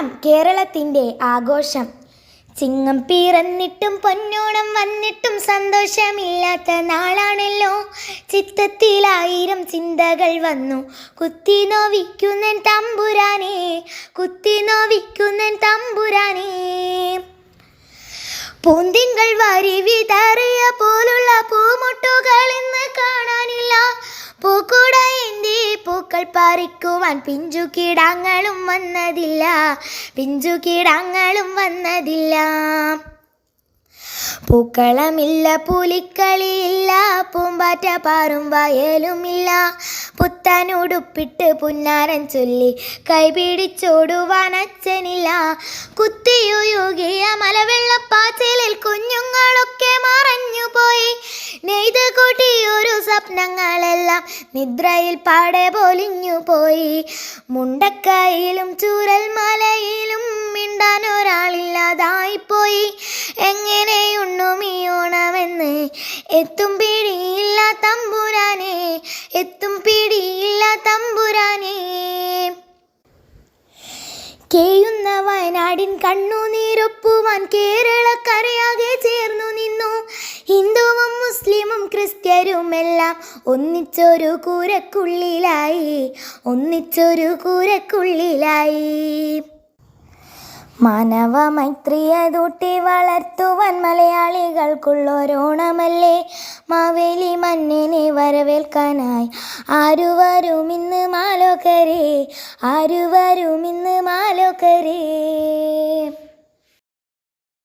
ഓണം കേരളത്തിന്റെ ആഘോഷം. ചിങ്ങം പിറന്നിട്ടും പൊന്നോണം വന്നിട്ടും സന്തോഷമില്ലാത്ത നാളാണല്ലോ. ചിത്തത്തിലായിരം ചിന്തകൾ വന്നു. കുത്തി നോവിക്കുന്നൻ തമ്പുരാനെ കുത്തി നോവിക്കുന്നൻ തമ്പുരാനെ. പൂന്തിങ്കൾ വാരി വിതറിയ പോലുള്ള പൂമുട്ടുകൾ പൂക്കൾ പറിക്കുവാൻ പിഞ്ചു കിടാങ്ങളും വന്നതില്ല പിഞ്ചു കിടാങ്ങളും വന്നതില്ല. പൂക്കളമില്ല പുലിക്കളിയില്ല പൂമ്പാറ്റ പാറും വയലുമില്ല. പുത്തനുടുപ്പിട്ട് പുന്നാരൻ ചൊല്ലി കൈപിടിച്ചോടുവാൻ അച്ഛനില്ല. കുത്തിയുയുകിയ മലവെള്ളപ്പാച്ചിലിൽ കുഞ്ഞുങ്ങളൊക്കെ സ്വപ്നങ്ങളെല്ലാം നിദ്രയിൽ പാടെ പൊലിഞ്ഞു പോയി. മുണ്ടക്കയിലും ചൂരൽ മലയിലും മിണ്ടാൻ ഒരാളില്ലാതായിപ്പോയി എങ്ങനെയുണ്ണും ഈ ഓണമെന്ന്? എത്തും പിടിയില്ല തമ്പുരാനെ എത്തും പിടിയില്ല തമ്പുരാനെ. കേയുന്ന വയനാടിൻ കണ്ണുനീരൊപ്പുവാൻ കേരളക്കരയാകെ മുസ്ലിമും ക്രിസ്ത്യരുമെല്ലാം ഒന്നിച്ചൊരു കൂരക്കുള്ളിലായി ഒന്നിച്ചൊരു കൂരക്കുള്ളിലായി. മാനവ മൈത്രിയതൂട്ടി വളർത്തുവാൻ മലയാളികൾക്കുള്ളൊരോണമല്ലേ? മാവേലി മണ്ണിനെ വരവേൽക്കാനായി. ആരു വരും ഇന്ന് മാലോകരേ ആരു വരും ഇന്ന് മാലോകരേ.